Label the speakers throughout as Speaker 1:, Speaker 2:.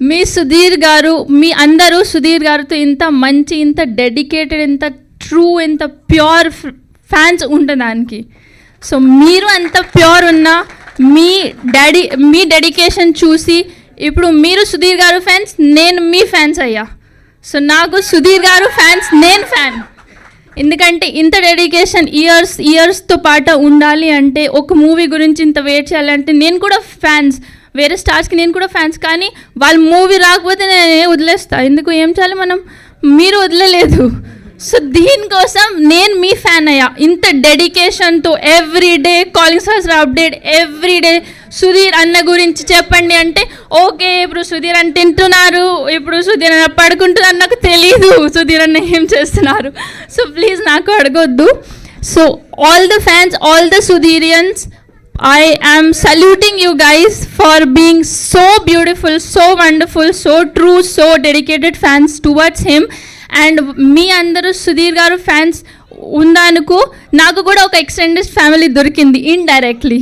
Speaker 1: మీ సుధీర్ గారు మీ అందరూ సుధీర్ గారితో ఇంత మంచి ఇంత డెడికేటెడ్ ఇంత ట్రూ ఇంత ప్యూర్ ఫ్యాన్స్ ఉండడానికి. సో మీరు అంత ప్యూర్ ఉన్న మీ డాడీ మీ డెడికేషన్ చూసి ఇప్పుడు మీరు సుధీర్ గారు ఫ్యాన్స్ నేను మీ ఫ్యాన్స్ అయ్యా. సో నాకు సుధీర్ గారు ఫ్యాన్స్ నేను ఫ్యాన్ ఎందుకంటే ఇంత డెడికేషన్ ఇయర్స్ ఇయర్స్తో పాటు ఉండాలి అంటే ఒక మూవీ గురించి ఇంత వెయిట్ చేయాలంటే నేను కూడా ఫ్యాన్స్ వేరే స్టార్స్కి నేను కూడా ఫ్యాన్స్ కానీ వాళ్ళ మూవీ రాకపోతే నేను వదిలేస్తా. ఎందుకు? ఏం చేయాలి మనం? మీరు వదిలేదు సో దీనికోసం నేను మీ అన్నయ్య ఇంత డెడికేషన్తో every day calling sir update every day Sudheer అన్న గురించి చెప్పండి అంటే ఓకే ఇప్పుడు సుధీర్ అన్న తింటున్నారు ఇప్పుడు సుధీర్ అన్న పడుకుంటున్నారు నాకు తెలియదు సుధీర్ అన్న ఏం చేస్తున్నారు? సో ప్లీజ్ నాకు అడగొద్దు. So all the fans all the Sudheerians I am saluting you guys for being so beautiful so wonderful so true so dedicated fans towards him and మీ అందరూ సుధీర్ గారు ఫ్యాన్స్ ఉందనుకు నాకు కూడా ఒక ఎక్స్టెండెడ్ ఫ్యామిలీ దొరికింది indirectly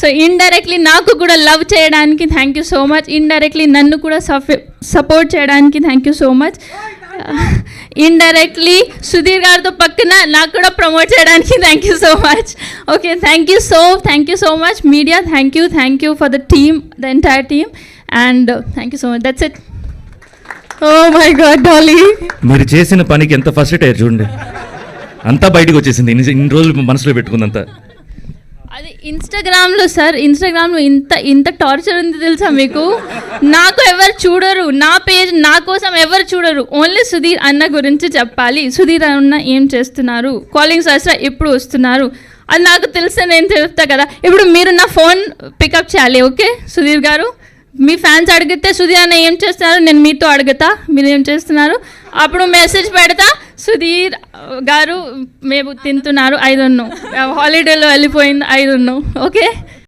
Speaker 1: so indirectly నాకు కూడా love చేయడానికి thank you so much indirectly నన్ను కూడా సపోర్ట్ చేయడానికి thank you so much indirectly Sudheer గారితో పక్కన నాకు కూడా ప్రమోట్ చేయడానికి thank you so much okay thank you so thank you so much media thank you thank you for the team the entire team and thank you so much that's it
Speaker 2: oh my God Dolly
Speaker 3: మీరు చేసిన పనికి ఎంత first tyre చూడండి. అంతా బయటకు వచ్చేసింది. ఇన్ని ఇన్ని రోజులు మనసులో పెట్టుకుందంతా.
Speaker 1: అది ఇన్స్టాగ్రామ్లో సార్ ఇన్స్టాగ్రామ్లో ఇంత ఇంత టార్చర్ ఉంది తెలుసా మీకు? నాకు ఎవరు చూడరు. నా పేజ్ నా కోసం ఎవరు చూడరు. ఓన్లీ సుధీర్ అన్న గురించి చెప్పాలి. సుధీర్ అన్న ఏం చేస్తున్నారు? కాలింగ్ సార్ ఎప్పుడు వస్తున్నారు? అది నాకు తెలిస్తే నేను చెప్తా కదా. ఇప్పుడు మీరు నా ఫోన్ పికప్ చేయాలి ఓకే? సుధీర్ గారు మీ ఫ్యాన్స్ అడిగితే సుధీర్ అన్న ఏం చేస్తున్నారు? నేను మీతో అడుగుతా. మీరు ఏం చేస్తున్నారు? అప్పుడు మెసేజ్ పెడతా. సుధీర్ గారు మేము తింటున్నారు ఐదు హాలిడేలో వెళ్ళిపోయింది ఐదు ఓకే?